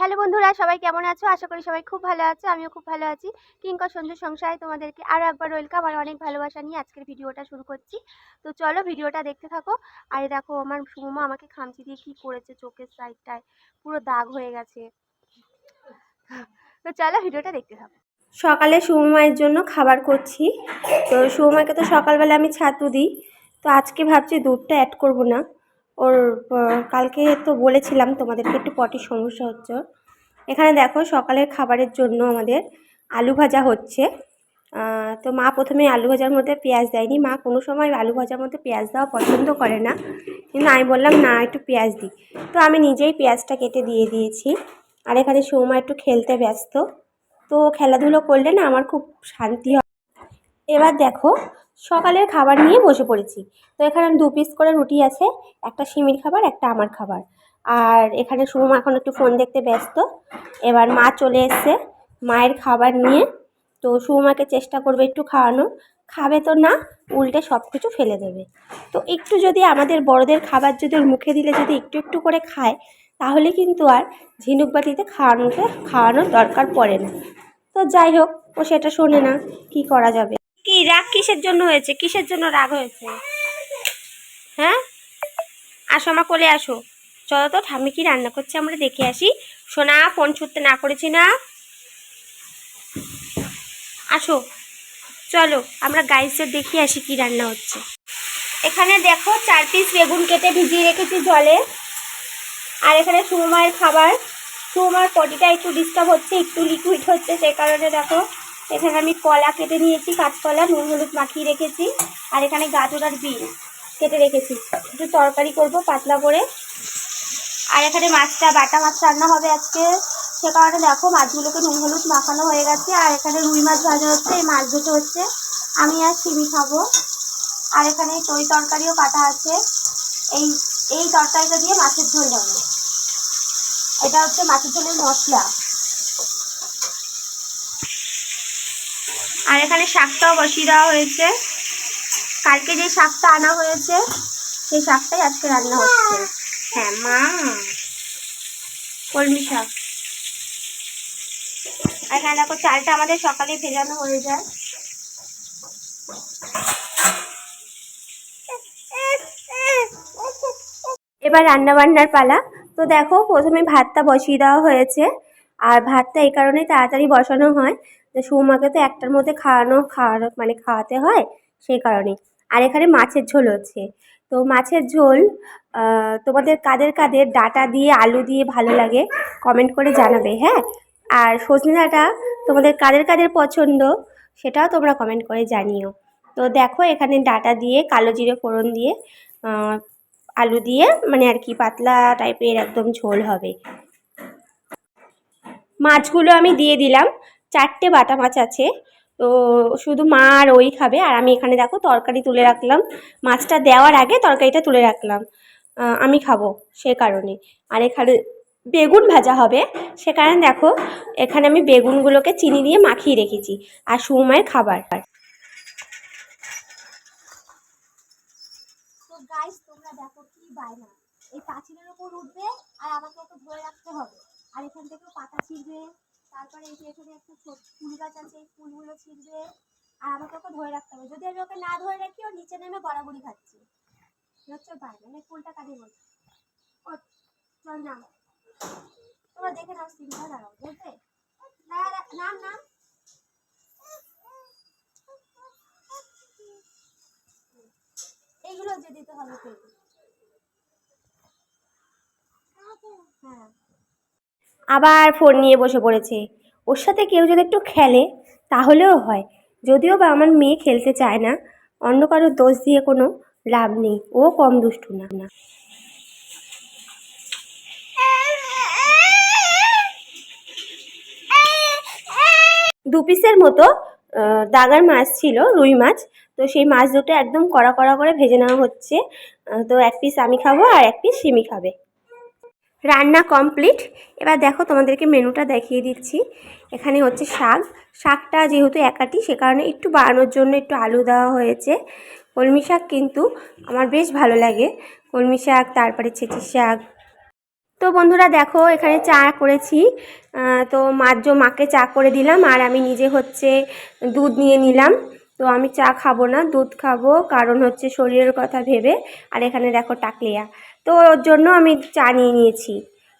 Hello বন্ধুরা, সবাই কেমন আছো? আশা করি সবাই খুব ভালো আছো, আমিও খুব ভালো আছি। কিঙ্কর সঞ্জু সংসারে তোমাদেরকে আরও একবার ওয়েলকাম আর অনেক ভালোবাসা নিয়ে আজকের ভিডিওটা শুরু করছি। তো চলো ভিডিওটা দেখতে থাকো। আর দেখো, আমার সুমা আমাকে খামচি দিয়ে কি করেছে চোখের সাইডটায় পুরো দাগ হয়ে গেছে। তো চলো ভিডিওটা দেখতে থাকো। সকালে সুমাইয়ের জন্য খাবার করছি। তো সুমাইকে তো সকালবেলা আমি ছাতু দিই। তো আজকে ভাবছি দুধটা অ্যাড করব না। ওর কালকে তো বলেছিলাম তোমাদেরকে একটু পটির সমস্যা হচ্ছে। এখানে দেখো সকালের খাবারের জন্য আমাদের আলু ভাজা হচ্ছে। তো মা প্রথমে আলু ভাজার মধ্যে পেঁয়াজ দেয়নি। মা কোনো সময় আলু ভাজার মধ্যে পেঁয়াজ দেওয়া পছন্দ করে না। কিন্তু আমি বললাম, না, একটু পেঁয়াজ দিই। তো আমি নিজেই পেঁয়াজটা কেটে দিয়ে দিয়েছি। আর এখানে সৌমা একটু খেলতে ব্যস্ত। তো খেলাধুলো করলে না আমার খুব শান্তি হয়। এবার দেখো সকালের খাবার নিয়ে বসে পড়েছি। তো এখানে দু পিস করে রুটি আছে, একটা সিমির খাবার, একটা আমার খাবার। আর এখানে সুমা এখন একটু ফোন দেখতে ব্যস্ত। এবার মা চলে এসছে মায়ের খাবার নিয়ে। তো সুমাকে চেষ্টা করবে একটু খাওয়ানো খাবে তো না, উল্টে সব কিছু ফেলে দেবে। তো একটু যদি আমাদের বড়দের খাবার যদি মুখে দিলে যদি একটু একটু করে খায়, তাহলে কিন্তু আর ঝিনুক বাটিতে খাওয়ানোকে, খাওয়ানোর দরকার পড়ে না। তো যাই হোক, ও সেটা শোনে না, কি করা যাবে? কি, রাগ কিসের জন্য হয়েছে? কিসের জন্য রাগ হয়েছে? হ্যাঁ? আসো আমার কোলে আসো। চলো তো, ঠাম্মি কি রান্না করছে আমরা দেখে আসি। সোনা, ফোন ছুটতে না করেছি না। আসো, চলো, আমরা গাইসের দেখে আসি কি রান্না হচ্ছে। এখানে দেখো, চার পিস বেগুন কেটে ভিজিয়ে রেখেছি জলে। আর এখানে সুমায়ের খাবার। সুমার পটিটা একটু ডিস্টার্ব হচ্ছে, একটু লিকুইড হচ্ছে সেই কারণে দেখো। এখানে আমি কলা কেটে নিয়েছি, কাঁচকলা, নুন, হলুদ মাখিয়ে রেখেছি, আর এখানে গাজর আর বিন কেটে রেখেছি। একটু তরকারি করব পাতলা করে। আর এখানে মাছটা, বাটা মাছ রান্না হবে আজকে। সে কারণে দেখো, মাছগুলোকে নুন, হলুদ মাখানো হয়ে গেছে, আর এখানে রুই মাছ ভাজা হচ্ছে, এই মাছ দুটো হচ্ছে। আমি আর সিমি খাব। আর এখানে তরি তরকারিও কাটা আছে। এই এই তরকারিটা দিয়ে মাছের ঝোল হবে এটা হচ্ছে মাছের ঝোলের মশলা। আর এখানে শাকটাও বসিয়ে দেওয়া হয়েছে। কালকে যে শাকটা আনা হয়েছে, সেই শাকটাই আজকে রান্না হচ্ছে। হ্যাঁ মা। কলমি শাক। আর এখানে দেখো, চালটা আমাদের সকালে ভেজানো হয়ে যায়। এবার রান্না বান্নার পালা। তো দেখো, প্রথমে ভাতটা বসিয়ে দেওয়া হয়েছে। আর ভাতটা এই কারণেই তাড়াতাড়ি বসানো হয়। যে সৌমাকে তো একটার মধ্যে খাওয়ানো খাওয়ানো মানে খাওয়াতে হয় সেই কারণে আর এখানে মাছের ঝোল হচ্ছে। তো মাছের ঝোল তোমাদের কাদের কাদের ডাটা দিয়ে, আলু দিয়ে ভালো লাগে কমেন্ট করে জানাবে হ্যাঁ? আর সজনে ডাঁটা তোমাদের কাদের কাদের পছন্দ সেটাও তোমরা কমেন্ট করে জানিও। তো দেখো এখানে ডাটা দিয়ে, কালো জিরে ফোড়ন দিয়ে আলু দিয়ে মানে আর কি পাতলা টাইপের একদম ঝোল হবে। মাছগুলো আমি দিয়ে দিলাম। চারটে বাটা মাছ আছে। তো শুধু মা আর ওই খাবে। আর আমি এখানে দেখো তরকারি তুলে রাখলাম। মাছটা দেওয়ার আগে তরকারিটা তুলে রাখলাম। আমি খাব সে কারণে। আর এখানে বেগুন ভাজা হবে। সে কারণে দেখো এখানে আমি বেগুনগুলোকে চিনি দিয়ে মাখিয়ে রেখেছি। আর সুমায়ের খাবার। এই উপর উঠবে আর আমাকে ধরে রাখতে হবে। আর এখান থেকে পাতা ছিঁড়বে। তারপরে এই যে এখানে একটা ফুল গাছ আছে, এই ফুলগুলো ছিঁড়বে। আর আমাকে ওকে ধরে রাখতে হবে। যদি আমি ওকে না ধরে রাখি, ও নিচে নেমে গড়াগড়ি খাচ্ছে। হচ্ছে বায়না মানে ফুলটা কাটিয়ে বল? ও চল নাম? তোমরা দেখে নাও সিনটা দাঁড়াও দেখবে না নাম নাম? এইগুলো যে দিতে হবে হ্যাঁ। আবার ফোন নিয়ে বসে পড়েছে। ওর সাথে কেউ যদি একটু খেলে, তাহলেও হয়। যদিও বা আমার মেয়ে খেলতে চায় না, অন্য কারোর দোষ দিয়ে কোনো লাভ নেই। ও কম দুষ্টু না। না দু পিসের মতো দাগার মাছ ছিল, রুই মাছ। তো সেই মাছ দুটো একদম কড়া কড়া করে ভেজে নেওয়া হচ্ছে। তো এক পিস আমি খাব আর এক পিস সিমি খাবে। রান্না কমপ্লিট এবার দেখো তোমাদেরকে মেনুটা দেখিয়ে দিচ্ছি। এখানে হচ্ছে শাক। শাকটা যেহেতু একাটি, সে কারণে একটু বাড়ানোর জন্য একটু আলু দেওয়া হয়েছে। কলমি শাক কিন্তু আমার বেশ ভালো লাগে। কলমি শাক, তারপরে ছেঁচি শাক। তো বন্ধুরা দেখো, এখানে চা করেছি। তো মার জো মাকে চা করে দিলাম আর আমি নিজে হচ্ছে দুধ নিয়ে নিলাম। তো আমি চা খাব না, দুধ খাব, কারণ হচ্ছে শরীরের কথা ভেবে। আর এখানে দেখো টাকলিয়া। তো ওর জন্য আমি চা নিয়ে নিয়েছি।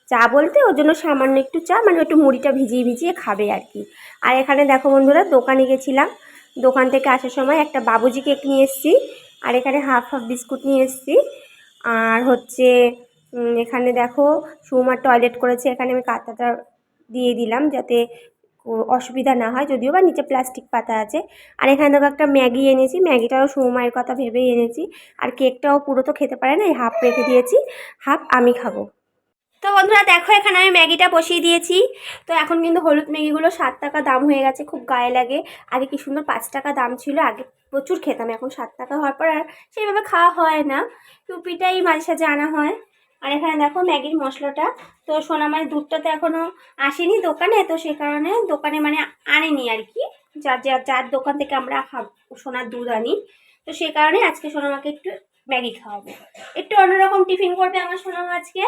চা বলতে ওর জন্য সামান্য একটু চা মানে একটু মুড়িটা ভিজিয়ে ভিজিয়ে খাবে আর কি। আর এখানে দেখো বন্ধুরা, দোকানে গেছিলাম। দোকান থেকে আসার সময় একটা বাবুজি কেক নিয়ে এসেছি, আর এখানে হাফ হাফ বিস্কুট নিয়ে এসেছি। আর হচ্ছে এখানে দেখো সুমার টয়লেট করেছে, এখানে আমি কাঁথাটা দিয়ে দিলাম যাতে অসুবিধা না হয়, যদিও বা নিচে প্লাস্টিক পাতা আছে। আর এখানে দেখো একটা ম্যাগি এনেছি, ম্যাগিটাও সুমায়ের কথা ভেবেই এনেছি। আর কেকটাও পুরো তো খেতে পারে না, এই হাফ রেখে দিয়েছি হাফ আমি খাব। তো বন্ধুরা, দেখো এখানে আমি ম্যাগিটা বসিয়ে দিয়েছি। তো এখন কিন্তু হলুদ ম্যাগিগুলো সাত টাকা দাম হয়ে গেছে, খুব গায়ে লাগে। আগে কি সুন্দর পাঁচ টাকা দাম ছিল, আগে প্রচুর খেতাম, এখন সাত টাকা হওয়ার পর আর সেইভাবে খাওয়া হয় না। টুপিটাই মাঝে সাঝে আনা হয়। আর এখানে দেখো ম্যাগির মশলাটা। তো সোনামায়ের দুধটা তো এখনও আসেনি দোকানে, তো সে কারণে দোকানে মানে আনেনি আর কি। যার যার যার দোকান থেকে আমরা সোনার দুধ আনি। তো সে কারণে আজকে সোনামাকে একটু ম্যাগি খাওয়াবো। একটু অন্যরকম টিফিন করবে আমার সোনামা আজকে।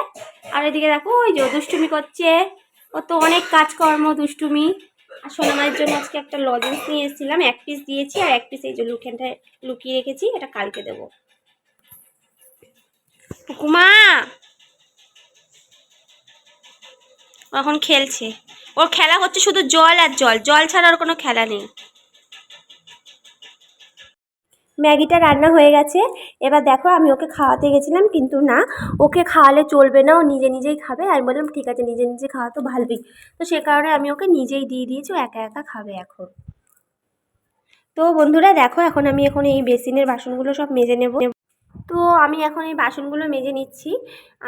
আর এদিকে দেখো, ওই যে দুষ্টুমি করছে। ও তো অনেক কাজকর্ম, দুষ্টুমি। আর সোনামায়ের জন্য আজকে একটা লজেন্স নিয়ে এসেছিলাম। এক পিস দিয়েছি আর এক পিস এই যে লুকেনটায় লুকিয়ে রেখেছি, এটা কালকে দেবো। টুকুমা এখন খেলছে। ওর খেলা হচ্ছে শুধু জল আর জল। জল ছাড়া ওর কোনো খেলা নেই। ম্যাগিটা রান্না হয়ে গেছে। এবার দেখো আমি ওকে খাওয়াতে গেছিলাম, কিন্তু না, ওকে খাওয়ালে চলবে না। ও নিজে নিজেই খাবে। আমি বললাম, ঠিক আছে, নিজে নিজে খাওয়া তো ভালোই। তো সে কারণে আমি ওকে নিজেই দিয়ে দিয়েছি। ও একা একা খাবে এখন। তো বন্ধুরা, দেখো, এখন আমি এখন এই বেসিনের বাসনগুলো সব মেজে নেব। তো আমি এখন এই বাসনগুলো মেজে নিচ্ছি।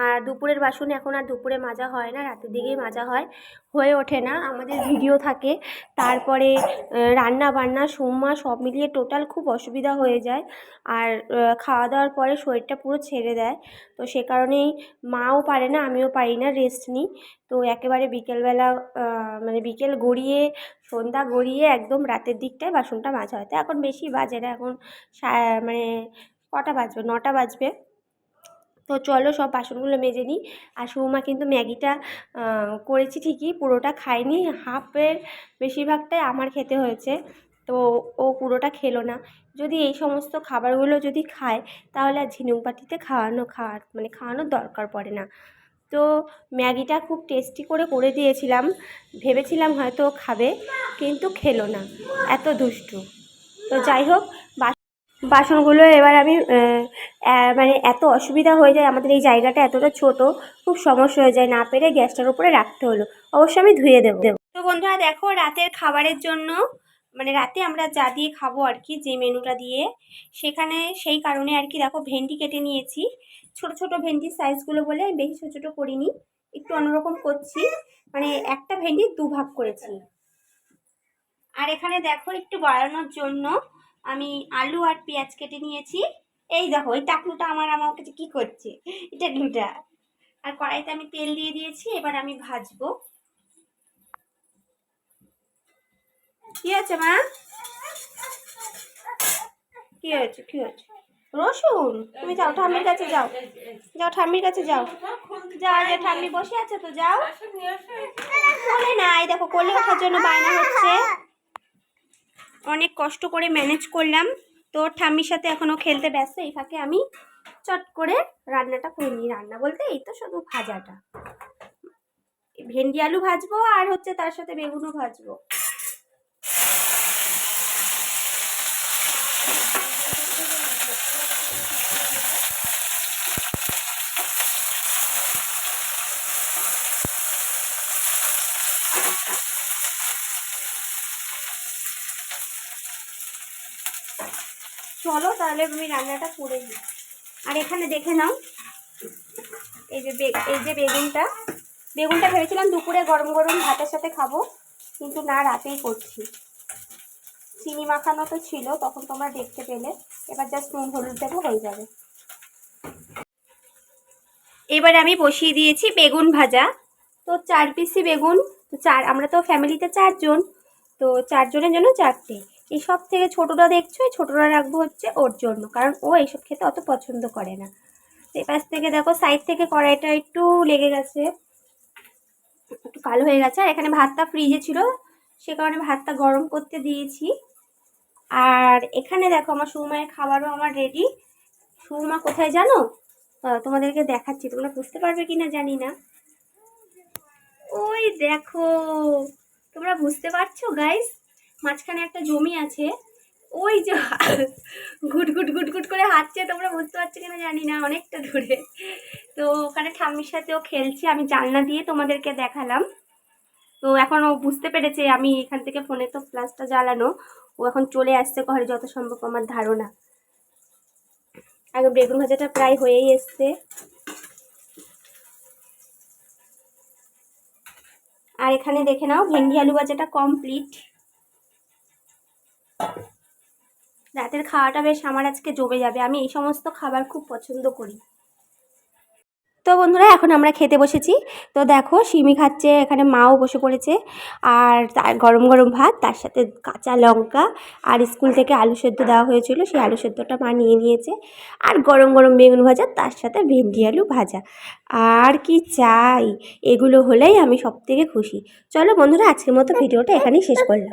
আর দুপুরের বাসন এখন আর দুপুরে মাজা হয় না, রাতের দিকেই মাজা হয়। হয়ে ওঠে না, আমাদের ভিডিও থাকে। তারপরে রান্না বান্না সোমমা সব মিলিয়ে টোটাল খুব অসুবিধা হয়ে যায়। আর খাওয়া দাওয়ার পরে শরীরটা পুরো ছেড়ে দেয়। তো সে কারণেই মাও পারে না, আমিও পারি না রেস্ট নিই। তো একেবারে বিকেলবেলা মানে বিকেল গড়িয়ে, সন্ধ্যা গড়িয়ে একদম রাতের দিকটায় বাসনটা মাজা হয়। তো এখন বেশি বাজে না, এখন মানে কটা বাজবে? নটা বাজবে। তো চলো সব বাসনগুলো মেজে নিই। আর সুমা কিন্তু ম্যাগিটা করেছি ঠিকই, পুরোটা খায়নি। হাফের বেশিরভাগটাই আমার খেতে হয়েছে। তো ও পুরোটা খেলো না। যদি এই সমস্ত খাবারগুলো যদি খায়, তাহলে আর ঝিনুক বাটিতে খাওয়ানো, খাওয়ার মানে খাওয়ানোর দরকার পড়ে না। তো ম্যাগিটা খুব টেস্টি করে করে দিয়েছিলাম। ভেবেছিলাম হয়তো খাবে, কিন্তু খেলো না। এত দুষ্টু। তো যাই হোক বাসনগুলো এবার আমি মানে এত অসুবিধা হয়ে যায়, আমাদের এই জায়গাটা এতটা ছোট, খুব সমস্যা হয়ে যায়, না পেরে গ্যাসটার উপরে রাখতে হলো। অবশ্য আমি ধুয়ে দেবো। তো বন্ধুরা দেখো, রাতের খাবারের জন্য মানে রাতে আমরা যা দিয়ে খাব আর কি, যে মেনুটা দিয়ে, সেখানে সেই কারণে আর কি দেখো, ভেন্ডি কেটে নিয়েছি। ছোট ছোট ভেন্ডির সাইজগুলো বলে আমি বেশি ছোটো ছোটো করিনি, একটু অন্যরকম করছি। মানে একটা ভেন্ডি দু ভাগ করেছি। আর এখানে দেখো, একটু বাড়ানোর জন্য আমি আলু আর পেঁয়াজ কেটে নিয়েছি। এই দেখো এই টাকলুটা আমার আমার কাছে কি করছে? এই টাকলুটা আর কড়াইতে আমি তেল দিয়ে দিয়েছি এবার আমি ভাজবো। কি আছে মা? কি হয়েছে কি হয়েছে? রসুন? তুমি যাও ঠাম্মির কাছে যাও। যাও ঠাম্মির কাছে যাও। যাও যে ঠাম্মি বসে আছে তো যাও। বলে না এই দেখো কোলে ওঠার জন্য বায়না হচ্ছে। অনেক কষ্ট করে ম্যানেজ করলাম। তো ঠাম্মির সাথে এখনও খেলতে ব্যস্ত, এই ফাঁকে আমি চট করে রান্নাটা করে নিই। রান্না বলতে এই তো শুধু ভাজাটা। ভেন্ডি আলু ভাজবো আর হচ্ছে তার সাথে বেগুনও ভাজবো। চলো তাহলে আমি রান্নাটা করে নিই। আর এখানে দেখে নাও, এই যে এই যে বেগুনটা। বেগুনটা ভেবেছিলাম দুপুরে গরম গরম ভাতের সাথে খাব, কিন্তু না, রাতেই করছি। চিনি মাখানো তো ছিল, তখন তোমরা দেখতে পেলে। এবার জাস্ট নুন, হলুদ দেবো, হয়ে যাবে। এবার আমি বসিয়ে দিয়েছি বেগুন ভাজা। তো চার পিসি বেগুন, তো চার আমরা তো ফ্যামিলিতে চারজন, তো চারজনের জন্য চারটে। এই সব থেকে ছোটোটা দেখছ, এই ছোটোটা রাখব হচ্ছে ওর জন্য। কারণ ও এইসব খেতে অত পছন্দ করে না। এপাশ থেকে দেখো সাইড থেকে কড়াইটা একটু লেগে গেছে। একটু কালো হয়ে গেছে। আর এখানে ভাতটা ফ্রিজে ছিল। সে কারণে ভাতটা গরম করতে দিয়েছি। আর এখানে দেখো, আমার সুমায়ের খাবারও আমার রেডি সুমা কোথায় জানো? তোমাদেরকে দেখাচ্ছি। তোমরা বুঝতে পারবে কি না জানি না। ওই দেখো, তোমরা বুঝতে পারছ গাইস মাঝখানে একটা জমি আছে। ওই যে ঘুট ঘুট ঘুট ঘুট করে হাঁটছে, তোমরা বুঝতে পারছ কিনা জানি না, অনেকটা দূরে। তো ওখানে ঠাম্মির সাথেও খেলছে, আমি জানলা দিয়ে তোমাদেরকে দেখালাম। তো এখন ও বুঝতে পেরেছে, আমি এখান থেকে ফোনে তো ফ্ল্যাশটা জ্বালানো, ও এখন চলে আসছে ঘরে যত সম্ভব আমার ধারণা। আগে বেগুন ভাজাটা প্রায় হয়েই এসছে। আর এখানে দেখে নাও, ভেন্ডি আলু ভাজাটা কমপ্লিট রাতের খাওয়াটা বেশ আমার আজকে জমে যাবে। আমি এই সমস্ত খাবার খুব পছন্দ করি। তো বন্ধুরা, এখন আমরা খেতে বসেছি। তো দেখো সিমি খাচ্ছে, এখানে মাও বসে পড়েছে। আর গরম গরম ভাত, তার সাথে কাঁচা লঙ্কা আর স্কুল থেকে আলু সেদ্ধ দেওয়া হয়েছিল। সেই আলু সেদ্ধটা মা নিয়ে নিয়েছে। আর গরম গরম বেগুন ভাজা, তার সাথে ভেন্ডি আলু ভাজা। আর কি চাই? এগুলো হলেই আমি সব থেকে খুশি। চলো বন্ধুরা, আজকের মতো ভিডিওটা এখানেই শেষ করলাম।